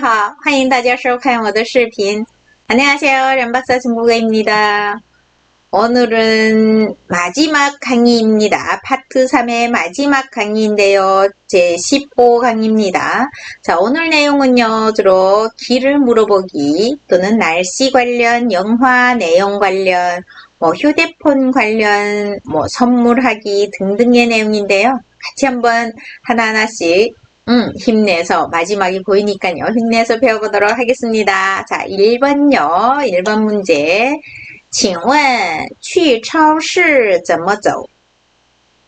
大家好，欢迎大家收看我的视频。 안녕하세요. 련박사 중국어입니다. 오늘은 마지막 강의입니다. 파트 3의 마지막 강의인데요. 제 15 강의입니다. 자, 오늘 내용은요, 주로 길을 물어보기 또는 날씨 관련, 영화 내용 관련, 뭐 휴대폰 관련, 뭐 선물하기 등등의 내용인데요. 같이 한번 하나하나씩 음, 힘내서 마지막이 보이니까요. 힘내서 배워보도록 하겠습니다. 자, 1번요. 1번 문제. 请问去超市怎么走?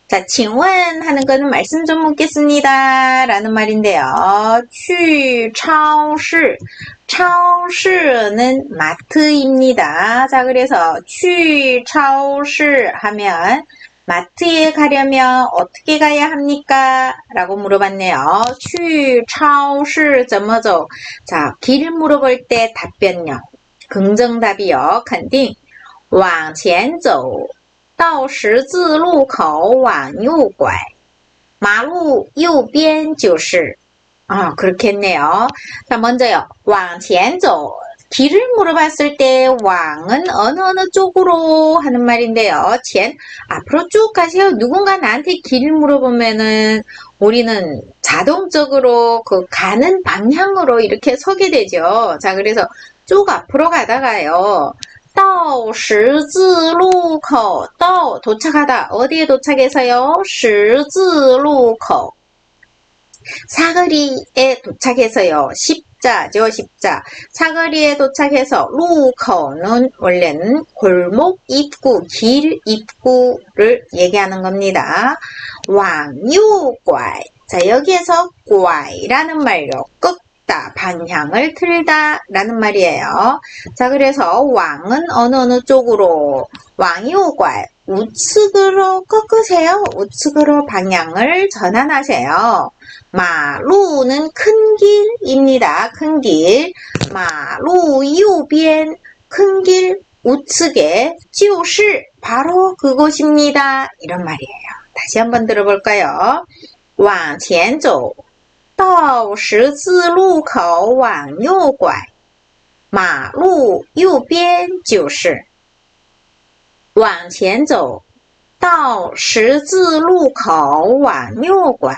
자, 请问 하는 거는 말씀 좀 묻겠습니다. 라는 말인데요. 去超市. 超市는 마트입니다. 자, 그래서 去超市 하면 마트에 가려면 어떻게 가야 합니까? 라고 물어봤네요. 去超市怎么走? 자, 길을 물어볼 때 답변요. 긍정답이요. 肯定. 往前走到十字路口往右拐马路右边就是 아, 그렇겠네요. 자, 먼저요. 往前走 길을 물어봤을 때 왕은 어느 어느 쪽으로 하는 말인데요. 젠 앞으로 쭉 가세요. 누군가 나한테 길을 물어보면은 우리는 자동적으로 그 가는 방향으로 이렇게 서게 되죠. 자, 그래서 쭉 앞으로 가다가요. 到十字路口到 도착하다 어디에 도착해서요? 十字路口 사거리에 도착해서요. 10 자죠, 10자. 사거리에 도착해서 루커는 원래는 골목 입구, 길 입구를 얘기하는 겁니다. 왕유과이. 자, 여기에서 과이라는 말로 끝 방향을 틀다 라는 말이에요. 자, 그래서 왕은 어느 어느 쪽으로 왕이오과 우측으로 꺾으세요. 우측으로 방향을 전환하세요. 마루는 큰 길입니다. 큰 길. 마루 이우변 큰 길 우측에 就是 바로 그곳입니다. 이런 말이에요. 다시 한번 들어볼까요? 往前走到十字路口往右拐，马路右边就是。 往前走，到十字路口往右拐，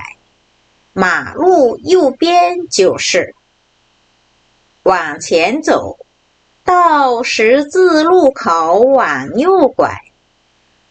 马路右边就是。往前走，到十字路口往右拐，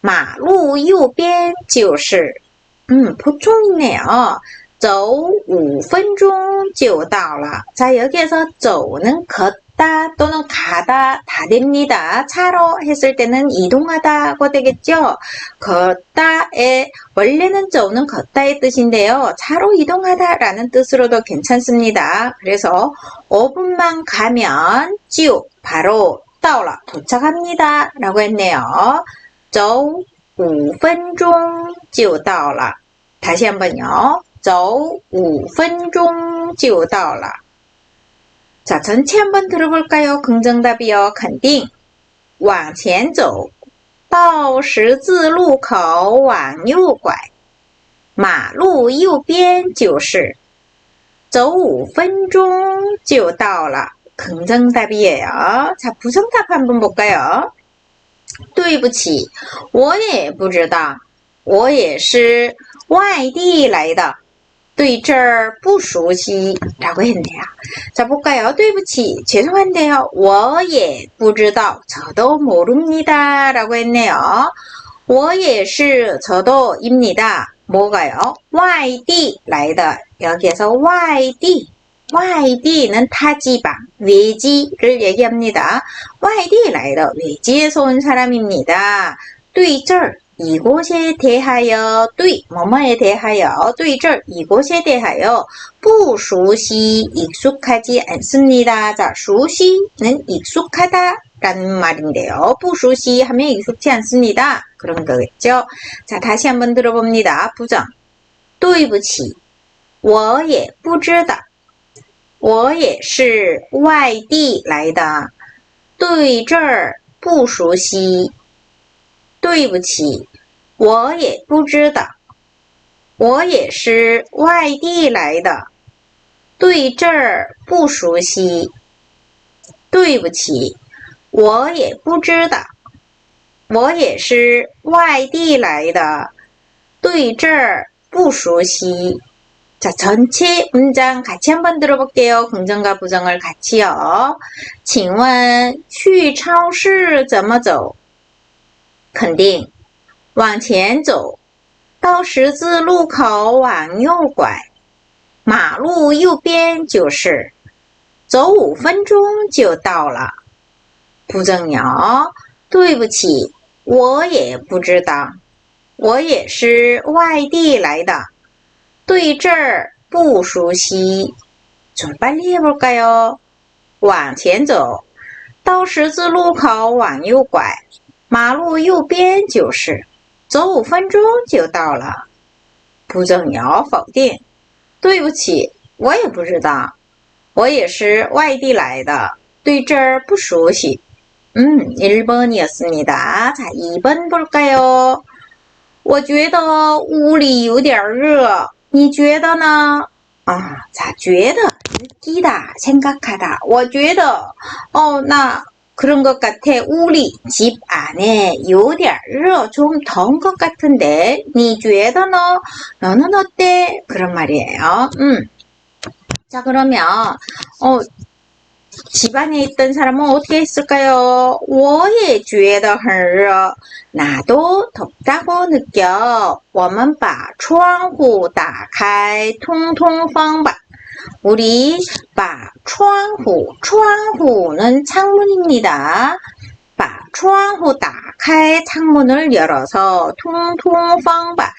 马路右边就是。嗯，不重要。 走五分钟就到了. 자, 여기에서 走는 걷 다 또는 가다 다 됩니다. 차로 했을 때는 이동하다고 되겠죠. 걷다의 원래는 走는 걷다의 뜻인데요. 차로 이동하다라는 뜻으로도 괜찮습니다. 그래서 5분만 가면 就 바로 到了 도착합니다. 라고 했네요. 走五分钟就到了. 다시 한번요. 走五分钟就到了. 자, 전체 한번 들어볼까요? 긍정답이요. 肯定.往前走到十字路口往右拐马路右边就是走五分钟就到了. 긍정답이에요. 자, 부정답 한번 볼까요? 对不起，我也不知道，我也是外地来的。 对这儿不熟悉라고 했네요. 자 볼까요? 对不起, 죄송한데요. 我也不知道, 저도 모릅니다. 라고 했네요. 我也是, 저도입니다. 뭐가요? 外地来的. 여기에서 外地. 外地는 타지방, 외지를 얘기합니다. 外地来的, 외지에서 온 사람입니다. 对这儿 이곳에 대하여 对 뭐뭐에 대하여 对这 이곳에 대하여 不熟悉 익숙하지 않습니다. 자, 熟悉는 익숙하다 라는 말인데요. 不熟悉 하면 익숙치 않습니다. 그런 거겠죠. 자, 다시 한번 들어봅니다. 부정 对不起我也不知道我也是外地来的对这儿不熟悉 对不起，我也不知道，我也是外地来的， 对这儿不熟悉。对不起，我也不知道。我也是外地来的，对这儿不熟悉。 자, 전체 문장 같이 한번 들어볼게요. 긍정과 부정을 같이요. 请问去超市怎么走? 肯定往前走到十字路口往右拐马路右边就是走五分钟就到了不正鸟对不起我也不知道我也是外地来的对这儿不熟悉좀빨리해볼까요往前走到十字路口往右拐 马路右边就是走五分钟就到了不正鸟否定对不起我也不知道我也是外地来的对这儿不熟悉음1번이었습니다 자2번볼까요我觉得屋里有点热你觉得呢啊자觉得느끼다생각하다我觉得哦那 그런 것 같아. 우리 집 안에 요点 热, 좀 더운 것 같은데. 你觉得呢? 너는 어때? 그런 말이에요. 음. 자, 그러면 어 집안에 있던 사람은 어떻게 했을까요? 我也觉得很热. 나도 덥다고 느껴. 我们把窗户打开通通风吧. 우리 바窗户 窗户는 창문입니다. 바窗户 打开 창문을 열어서 통통방바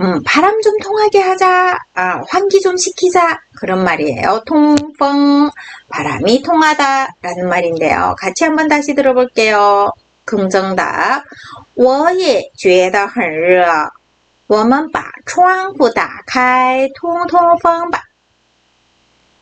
음, 바람 좀 통하게 하자. 아, 환기 좀 시키자. 그런 말이에요. 통풍 바람이 통하다 라는 말인데요. 같이 한번 다시 들어볼게요. 긍정답 我也觉得很热我们把窗户打开通通风吧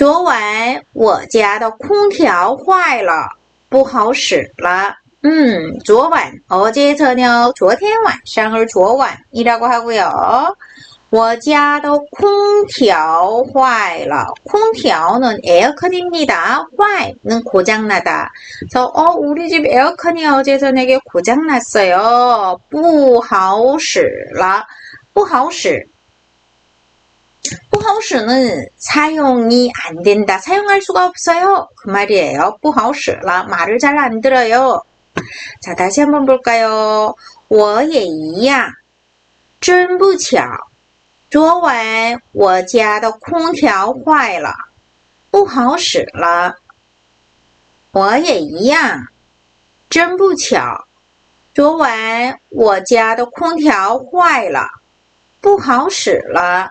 昨晚我家的空调坏了，不好使了。嗯，昨晚어제저녁昨天晚上을昨晚이라고하고요我家的空调坏了。空调는에어컨입니다坏는고장나다그래서어우리집에어컨이어제저녁에고장났어요不好使了，不好使。 不好使는 사용이 안 된다. 사용할 수가 없어요. 그 말이에요. 不好使了. 말을 잘 안 들어요. 자, 다시 한번 볼까요? 我也一样.真不巧.昨晚我家的空调坏了.不好使了.我也一样.真不巧.昨晚我家的空调坏了.不好使了.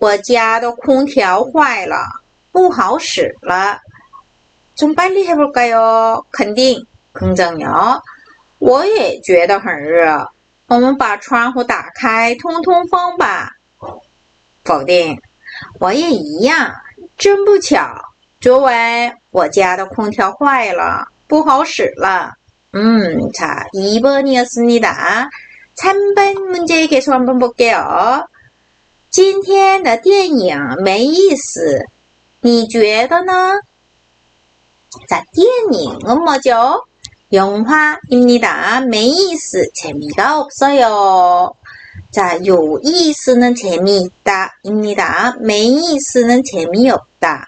我家的空调坏了，不好使了。좀빨리해볼까요肯定，긍정요我也觉得很热。我们把窗户打开，通通风吧。否定，我也一样。真不巧，昨晚我家的空调坏了，不好使了。嗯，자2번이었습니다3번문제계속한번볼게요 今天的电影没意思，你觉得呢？자电影은뭐죠영화입니다没意思，재미가없어요 자, 요 이스는 재미있다 입니다. 没意思는 재미없다.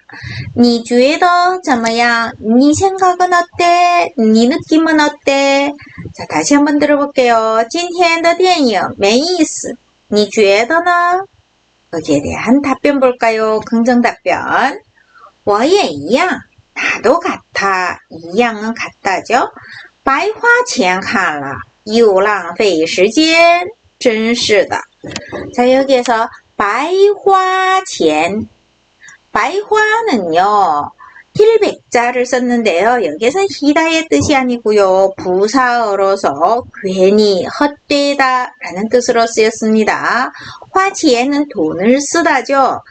你觉得怎么样? 네 생각은 어때? 네 느낌은 어때? 자, 다시 한번 들어볼게요. 今天的电影没意思.你觉得呢? 여기에 대한 답변 볼까요? 긍정 답변. 我也一样. 나도 같아. 이양은 같다죠? 白花钱看了又浪费时间真是的. 자, 여기에서 白花钱 白花는요. 힐백 자를 썼는데요. 여기에서 희다의 뜻이 아니고요. 부사어로서 괜히 헛되다 라는 뜻으로 쓰였습니다. 화치에는 돈을 쓰다죠.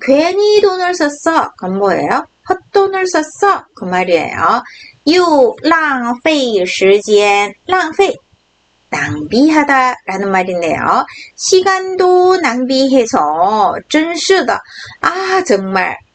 괜히 돈을 썼어. 그건 뭐예요? 헛돈을 썼어. 그 말이에요. 又浪费时间,浪费 낭비하다 라는 말인데요. 시간도 낭비해서 真是的. 아 정말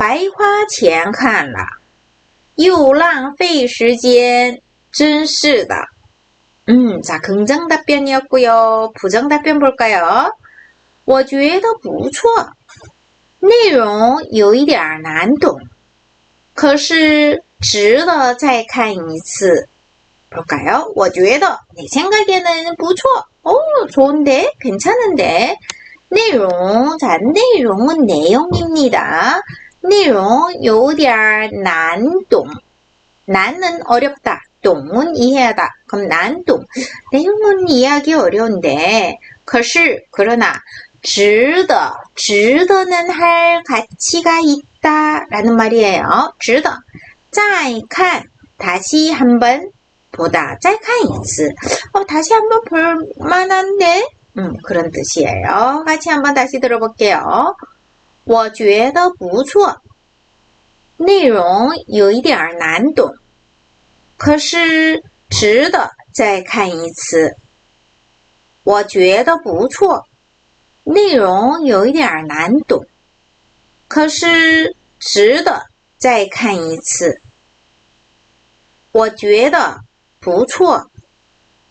白花钱看了，又浪费时间，真是的。 음, 자, 긍정 답변이었고요. 부정 답변 볼까요? 我觉得不错，内容有一点难懂，可是值得再看一次。 볼까요? 我觉得 내 생각에는 不错. 어, 좋은데? 괜찮은데? 내용, 자, 내용은 내용입니다. 내용 有点难懂. 난은 어렵다. 동은 이해하다. 그럼 난동. 내용은 이해하기 어려운데. 可是 그러나 值得,值得는 할 가치가 있다라는 말이에요. 值得.再看 다시 한번 보다 짤카이츠 어, 다시 한번 볼 만한데 음, 그런 뜻이에요. 같이 한번 다시 들어볼게요. 我觉得不错。内容有一点难懂可是值得再看一次。我觉得不错内容有一点难懂可是值得再看一次。我觉得不错，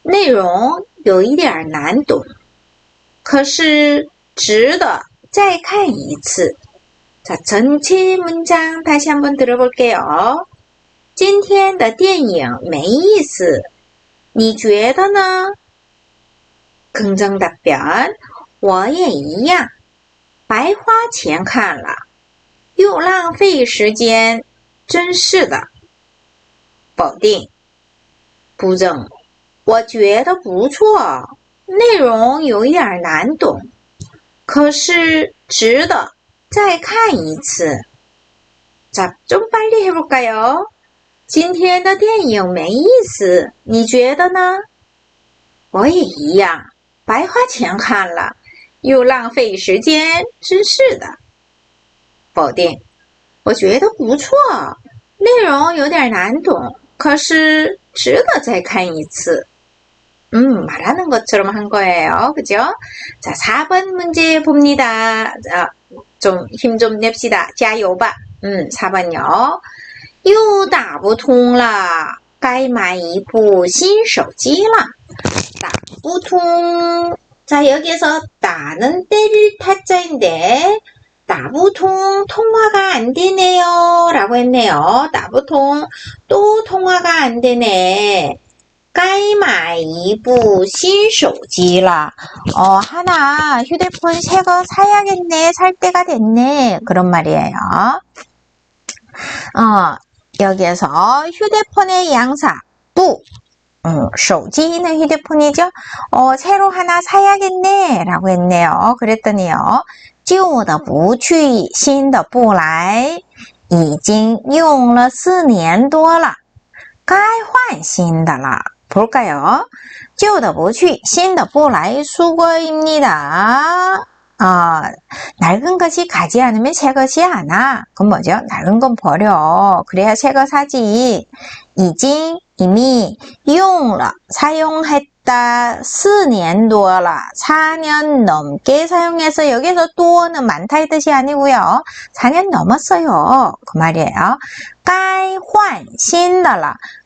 内容有一点难懂，可是值得再看一次。자전체문장다시한번들어볼게요今天的电影没意思，你觉得呢？긍정답변我也一样，白花钱看了，又浪费时间，真是的。否定。不正，我觉得不错，内容有一点难懂， 可是值得再看一次。자좀빨리해볼까요今天的电影没意思，你觉得呢？我也一样，白花钱看了，又浪费时间，真是的。否定，我觉得不错，内容有点难懂，可是。 值得再看一次. 음, 말하는 것처럼 한 거예요. 그죠? 자, 4번 문제 봅니다. 자, 좀, 힘 좀 냅시다. 加油吧. 음, 4번요. 又打不通了.该买一部新手机了.打不通. 자, 여기서 나는 때릴 타자인데, 나부통 통화가 안 되네요. 라고 했네요. 나부통 또 통화가 안 되네. 该买一部 신소지라. 어, 하나 휴대폰 새 거 사야겠네. 살 때가 됐네. 그런 말이에요. 어, 여기에서 휴대폰의 양사, 부. 음, 手机는 휴대폰이죠. 어, 새로 하나 사야겠네. 라고 했네요. 그랬더니요. 旧的不去，新的不来，已经用了四年多了，该换新的了。 볼까요? 旧的不去,新的不来 수고입니다. 어, 낡은 것이 가지 않으면 새 것이 안 와. 그건 뭐죠? 낡은 건 버려. 그래야 새 거 사지. 已经 이미 用了 사용했다 4년 多了 4년 넘게 사용해서 여기서 多는 많다의 뜻이 아니고요. 4년 넘었어요. 그 말이에요. 该换新的了.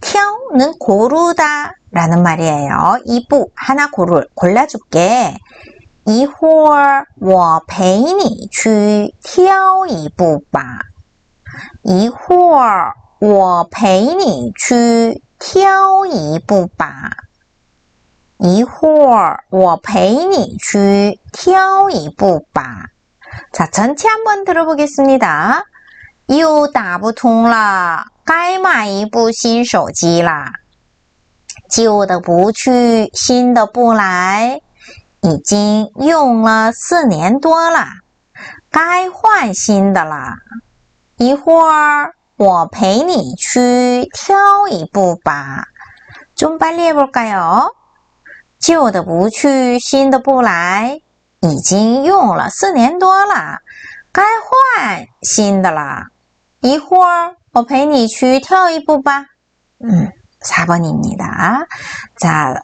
挑는 고르다 라는 말이에요. 이부 하나 고를 골라줄게. 一会儿我陪你去挑一步吧。一会儿我陪你去挑一步吧。一会儿我陪你去挑一步吧。 자, 전체 한번 들어보겠습니다. 又打不通了。 该买一部新手机啦，旧的不去，新的不来，已经用了四年多了，该换新的啦。一会儿我陪你去挑一部吧。좀빨리해볼까요旧的不去，新的不来，已经用了四年多了，该换新的啦。一会儿。 我陪你去跳一步吧. 음, 4번입니다. 자,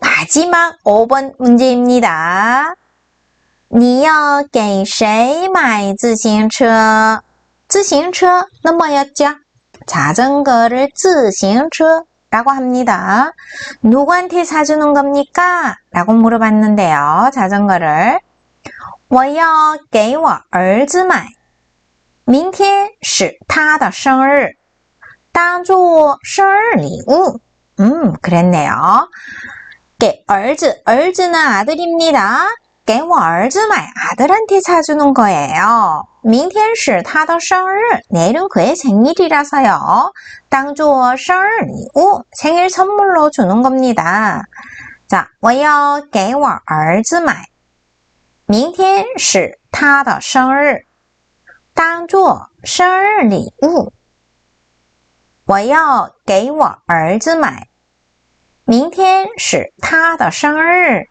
마지막 5번 문제입니다. 你要给谁买自行车?自行车는 뭐였죠? 자전거를 自行车라고 합니다. 누구한테 사주는 겁니까? 라고 물어봤는데요. 자전거를 我要给我儿子买 明天是他的生日，当做生日礼物。嗯，그랬네 요。 给儿子，儿子呢？아들입니 다。 给我儿子买，아들한테사주는거예 요。 明天是他的生日，내일은그의생일이라서 요。 当做生日礼物，생일선물로주는겁니 다。 자我要给我儿子买，明天是他的生日。 当做生日礼物，我要给我儿子买。明天是他的生日，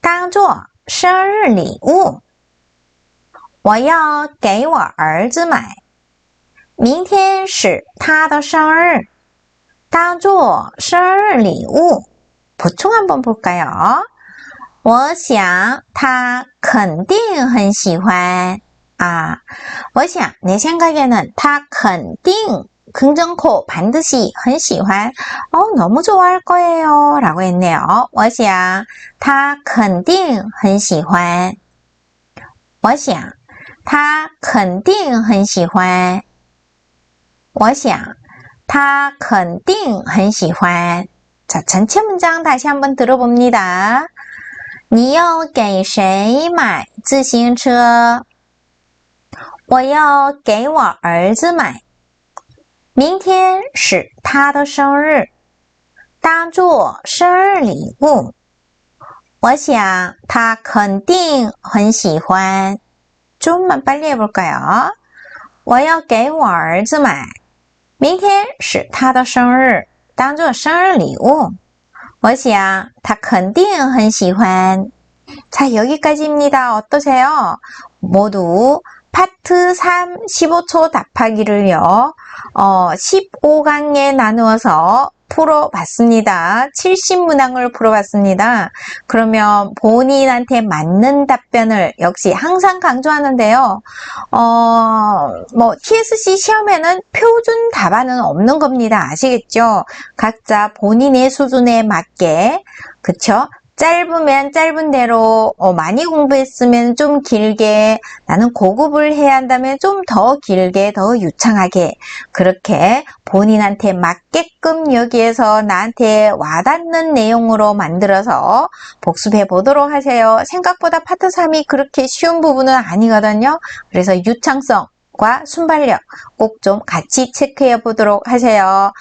当做生日礼物，我要给我儿子买。明天是他的生日，当做生日礼物。普通话版不该哦。我想他肯定很喜欢。아, 我想내 생각에는 他肯定 긍정코 반드시 很喜欢 어, 너무 좋아할 거예요 라고 했네요. 我想他肯定很喜欢我想他肯定很喜欢 자, 전체 문장 다시 한번 들어봅니다. 你要给谁买自行车? 我要给我儿子买，明天是他的生日，当做生日礼物。我想他肯定很喜欢。中文版列不改啊！我要给我儿子买，明天是他的生日，当做生日礼物。我想他肯定很喜欢。자여기까지입니다어떠세요모두 파트 3 15초 답하기를요. 어, 15강에 나누어서 풀어봤습니다. 70문항을 풀어봤습니다. 그러면 본인한테 맞는 답변을 역시 항상 강조하는데요. 어, 뭐, TSC 시험에는 표준 답안은 없는 겁니다. 아시겠죠? 각자 본인의 수준에 맞게, 그쵸? 짧으면 짧은 대로, 어, 많이 공부했으면 좀 길게, 나는 고급을 해야 한다면 좀 더 길게, 더 유창하게, 그렇게 본인한테 맞게끔 여기에서 나한테 와닿는 내용으로 만들어서 복습해 보도록 하세요. 생각보다 파트 3이 그렇게 쉬운 부분은 아니거든요. 그래서 유창성 과 순발력 꼭 좀 같이 체크해 보도록 하세요.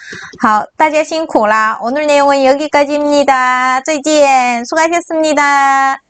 好，大家辛苦啦. 오늘 내용은 여기까지입니다. 再见. 수고하셨습니다.